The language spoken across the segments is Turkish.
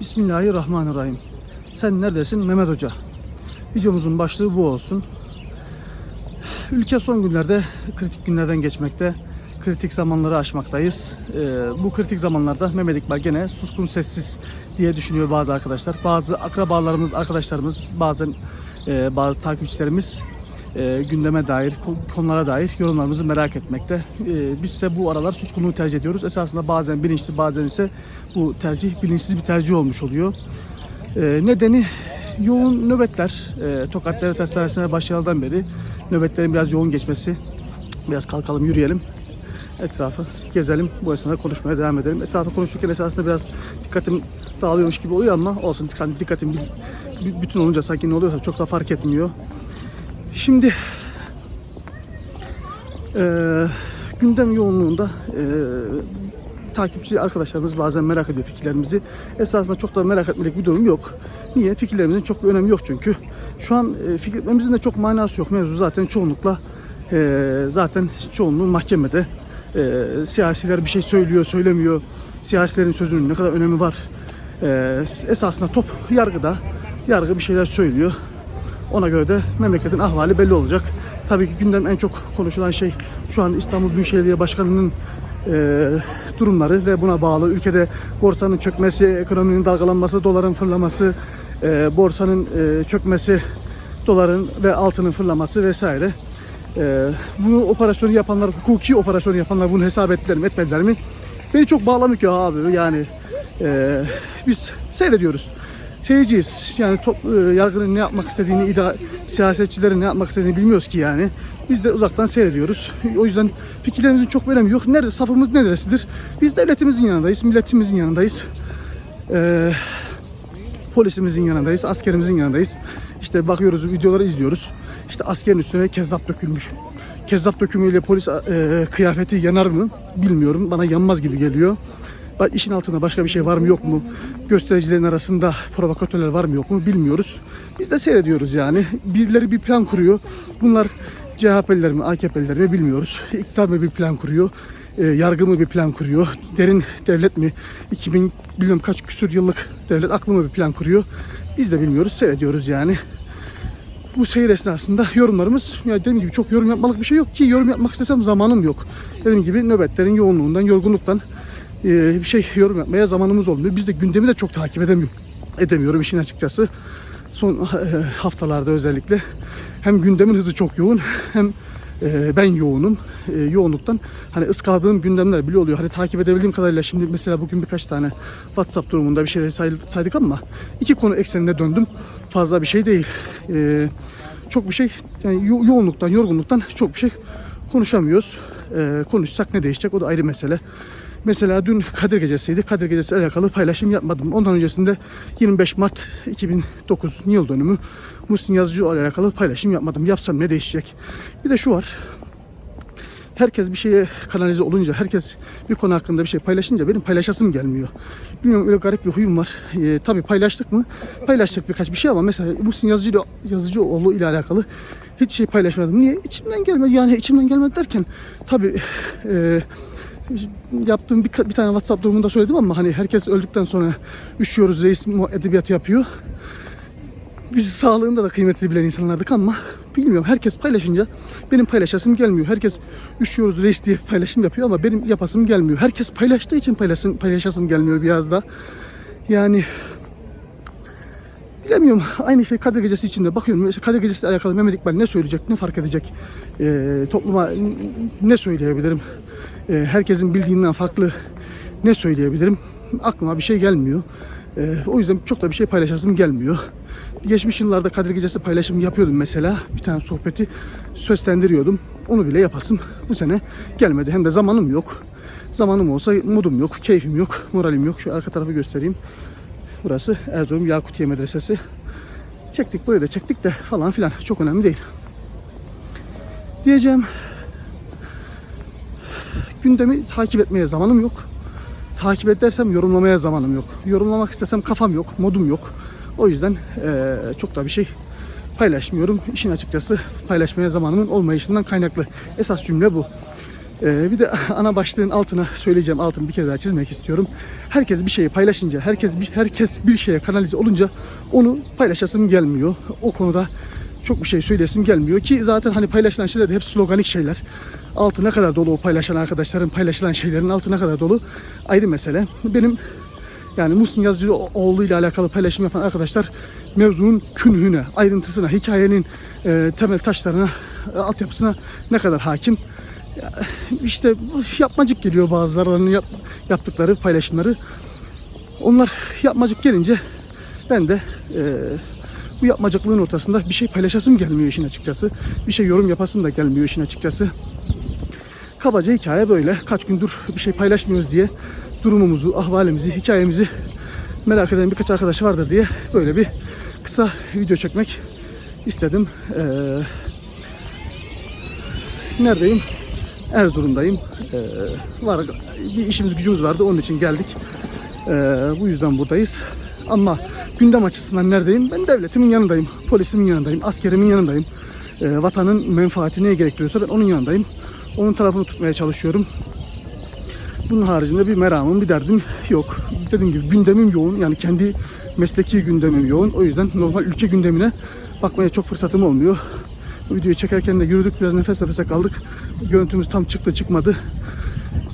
Bismillahirrahmanirrahim. Sen neredesin Mehmet Hoca? Videomuzun başlığı bu olsun. Ülke son günlerde kritik günlerden geçmekte. Kritik zamanları aşmaktayız. Ee, bu kritik zamanlarda Mehmet İkbal gene suskun sessiz diye düşünüyor bazı arkadaşlar. Bazı akrabalarımız, arkadaşlarımız, bazen e, bazı takipçilerimiz e, gündeme dair, ko- konulara dair yorumlarımızı merak etmekte. E, biz ise bu aralar suskunluğu tercih ediyoruz. Esasında bazen bilinçli, bazen ise bu tercih bilinçsiz bir tercih olmuş oluyor. E, nedeni yoğun nöbetler. E, Tokat Devlet Hastanesi'ne başlayalıdan beri nöbetlerin biraz yoğun geçmesi. Biraz kalkalım, yürüyelim. Etrafı gezelim. Bu esnada konuşmaya devam edelim. Etrafı konuşurken esasında biraz dikkatim dağılıyormuş gibi oluyor ama olsun. Dikkat- Dikkatim bir- bütün olunca sanki ne oluyorsa çok da fark etmiyor. Şimdi eee, gündem yoğunluğunda eee, takipçi arkadaşlarımız bazen merak ediyor fikirlerimizi. Esasında çok da merak etmelik bir durum yok. Niye? Fikirlerimizin çok bir önemi yok çünkü. Şu an e, fikirlerimizin de çok manası yok. Mevzu zaten çoğunlukla e, zaten çoğunluğu mahkemede. E, siyasiler bir şey söylüyor, söylemiyor. Siyasilerin sözünün ne kadar önemi var. E, esasında top yargıda. Yargı bir şeyler söylüyor. Ona göre de memleketin ahvali belli olacak. Tabii ki gündem en çok konuşulan şey şu an İstanbul Büyükşehir Belediye Başkanı'nın e, durumları ve buna bağlı ülkede borsanın çökmesi, ekonominin dalgalanması, doların fırlaması, e, borsanın e, çökmesi, doların ve altının fırlaması vesaire. E, bunu operasyonu yapanlar, hukuki operasyonu yapanlar bunu hesap ettiler mi, etmediler mi? Beni çok bağlamıyor ki abi yani e, biz seyrediyoruz seyirciyiz. Yani top, e, yargının ne yapmak istediğini, ida, siyasetçilerin ne yapmak istediğini bilmiyoruz ki yani. Biz de uzaktan seyrediyoruz. O yüzden fikirlerimizin çok önemi yok. Nerede, safımız neresidir? Biz devletimizin yanındayız, milletimizin yanındayız. Ee, polisimizin yanındayız, askerimizin yanındayız. İşte bakıyoruz, videoları izliyoruz. İşte askerin üstüne kezzap dökülmüş. Kezzap dökümüyle polis e, kıyafeti yanar mı bilmiyorum. Bana yanmaz gibi geliyor. İşin altında başka bir şey var mı yok mu? Göstericilerin arasında provokatörler var mı yok mu bilmiyoruz. Biz de seyrediyoruz yani. Birileri bir plan kuruyor. Bunlar CHP'liler mi AKP'liler mi bilmiyoruz. İktidar mı bir plan kuruyor? E, yargı mı bir plan kuruyor? Derin devlet mi? 2000 bilmem kaç küsür yıllık devlet aklı mı bir plan kuruyor? Biz de bilmiyoruz. Seyrediyoruz yani bu seyir esnasında yorumlarımız ya dediğim gibi çok yorum yapmalık bir şey yok ki yorum yapmak istesem zamanım yok. Dediğim gibi nöbetlerin yoğunluğundan, yorgunluktan e, bir şey yorum yapmaya zamanımız olmuyor. Biz de gündemi de çok takip edemiyor, edemiyorum işin açıkçası. Son e, haftalarda özellikle hem gündemin hızı çok yoğun hem e, ben yoğunum. E, yoğunluktan hani ıskaladığım gündemler bile oluyor. Hani takip edebildiğim kadarıyla şimdi mesela bugün birkaç tane WhatsApp durumunda bir say- saydık ama iki konu eksenine döndüm. Fazla bir şey değil. Çok bir şey yani yo- yoğunluktan, yorgunluktan çok bir şey konuşamıyoruz. E, konuşsak ne değişecek o da ayrı mesele. Mesela dün Kadir Gecesi'ydi. Kadir Gecesi alakalı paylaşım yapmadım. Ondan öncesinde 25 Mart 2009 yıl dönümü Muhsin Yazıcıoğlu ile alakalı paylaşım yapmadım. Yapsam ne değişecek? Bir de şu var. Herkes bir şeye kanalize olunca, herkes bir konu hakkında bir şey paylaşınca benim paylaşasım gelmiyor. Bilmiyorum öyle garip bir huyum var. Ee, tabii paylaştık mı? Paylaştık birkaç bir şey ama mesela Muhsin Yazıcı, Yazıcıoğlu ile alakalı hiç şey paylaşmadım. Niye? İçimden gelmedi. Yani içimden gelmedi derken tabii e, yaptığım bir, bir tane WhatsApp durumunda söyledim ama hani herkes öldükten sonra üşüyoruz reis edebiyatı yapıyor. Biz sağlığında da kıymetini bilen insanlardık ama bilmiyorum herkes paylaşınca benim paylaşasım gelmiyor. Herkes üşüyoruz reis diye paylaşım yapıyor ama benim yapasım gelmiyor. Herkes paylaştığı için paylaşasım, paylaşasım gelmiyor biraz da. Yani bilemiyorum. Aynı şey Kadir Gecesi içinde bakıyorum. Mesela Kadir Gecesi ile alakalı Mehmet İkbal ne söyleyecek, ne fark edecek? Ee, topluma ne söyleyebilirim? Ee, herkesin bildiğinden farklı ne söyleyebilirim? Aklıma bir şey gelmiyor. Ee, o yüzden çok da bir şey paylaşasım gelmiyor. Geçmiş yıllarda Kadir Gecesi paylaşım yapıyordum mesela. Bir tane sohbeti seslendiriyordum. Onu bile yapasım bu sene gelmedi. Hem de zamanım yok. Zamanım olsa modum yok, keyfim yok, moralim yok. Şu arka tarafı göstereyim. Burası Erzurum Yakutiye Medresesi. Çektik burayı da çektik de falan filan. Çok önemli değil. Diyeceğim gündemi takip etmeye zamanım yok. Takip edersem yorumlamaya zamanım yok. Yorumlamak istesem kafam yok, modum yok. O yüzden eee, çok da bir şey paylaşmıyorum. İşin açıkçası paylaşmaya zamanımın olmayışından kaynaklı. Esas cümle bu. Ee, bir de ana başlığın altına söyleyeceğim altını bir kere daha çizmek istiyorum. Herkes bir şeyi paylaşınca, herkes bir, herkes bir şeye kanalize olunca onu paylaşasım gelmiyor. O konuda çok bir şey söylesim gelmiyor ki zaten hani paylaşılan şeyler de hep sloganik şeyler. Altı ne kadar dolu o paylaşan arkadaşların paylaşılan şeylerin altı ne kadar dolu ayrı mesele. Benim yani Muhsin Yazıcıoğlu ile alakalı paylaşım yapan arkadaşlar mevzunun künhüne, ayrıntısına, hikayenin e, temel taşlarına, e, altyapısına ne kadar hakim. Ya, işte yapmacık geliyor bazılarının yap, yaptıkları paylaşımları. Onlar yapmacık gelince ben de e, bu yapmacıklığın ortasında bir şey paylaşasım gelmiyor işin açıkçası. Bir şey yorum yapasım da gelmiyor işin açıkçası. Kabaca hikaye böyle. Kaç gündür bir şey paylaşmıyoruz diye durumumuzu, ahvalimizi, hikayemizi merak eden birkaç arkadaş vardır diye böyle bir kısa video çekmek istedim. Ee, neredeyim? Erzurum'dayım. Ee, var bir işimiz gücümüz vardı onun için geldik. Ee, bu yüzden buradayız. Ama gündem açısından neredeyim? Ben devletimin yanındayım, polisimin yanındayım, askerimin yanındayım. Ee, vatanın menfaati neye gerektiriyorsa ben onun yanındayım. Onun tarafını tutmaya çalışıyorum. Bunun haricinde bir meramım, bir derdim yok. Dediğim gibi gündemim yoğun. Yani kendi mesleki gündemim yoğun. O yüzden normal ülke gündemine bakmaya çok fırsatım olmuyor. Bu videoyu çekerken de yürüdük biraz nefes nefese kaldık. Görüntümüz tam çıktı çıkmadı.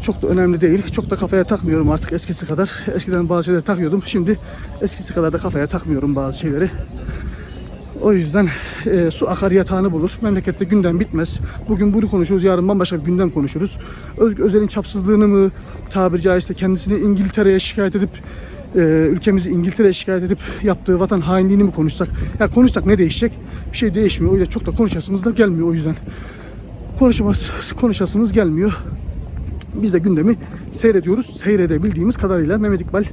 Çok da önemli değil. Çok da kafaya takmıyorum artık eskisi kadar. Eskiden bazı şeyleri takıyordum. Şimdi eskisi kadar da kafaya takmıyorum bazı şeyleri. O yüzden e, su akar yatağını bulur. Memlekette gündem bitmez. Bugün bunu konuşuruz, yarın bambaşka bir gündem konuşuruz. Özgür Özel'in çapsızlığını mı tabiri caizse kendisini İngiltere'ye şikayet edip e, ülkemizi İngiltere'ye şikayet edip yaptığı vatan hainliğini mi konuşsak? Ya konuşsak ne değişecek? Bir şey değişmiyor. O yüzden çok da konuşasımız da gelmiyor o yüzden. Konuşamaz, konuşasımız gelmiyor. Biz de gündemi seyrediyoruz. Seyredebildiğimiz kadarıyla Mehmet İkbal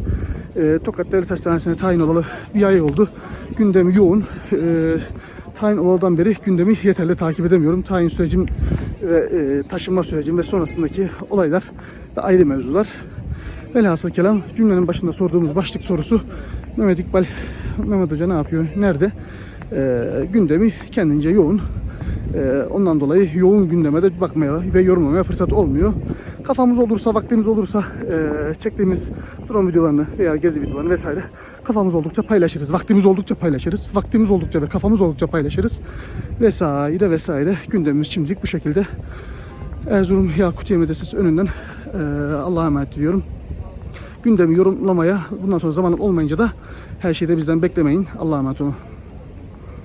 e, Tokat Devlet Hastanesi'ne tayin olalı bir ay oldu. Gündemi yoğun. E, tayin olalıdan beri gündemi yeterli takip edemiyorum. Tayin sürecim ve e, taşınma sürecim ve sonrasındaki olaylar da ayrı mevzular. Velhasıl kelam cümlenin başında sorduğumuz başlık sorusu Mehmet İkbal, Mehmet Hoca ne yapıyor, nerede? E, gündemi kendince yoğun. Ee, ondan dolayı yoğun gündeme de bakmaya ve yorumlamaya fırsat olmuyor. Kafamız olursa, vaktimiz olursa e, çektiğimiz drone videolarını veya gezi videolarını vesaire kafamız oldukça paylaşırız. Vaktimiz oldukça paylaşırız. Vaktimiz oldukça ve kafamız oldukça paylaşırız. Vesaire vesaire. Gündemimiz şimdilik bu şekilde. Erzurum Yakutiye Medresesi önünden e, Allah'a emanet ediyorum. Gündemi yorumlamaya bundan sonra zamanım olmayınca da her şeyi de bizden beklemeyin. Allah'a emanet olun.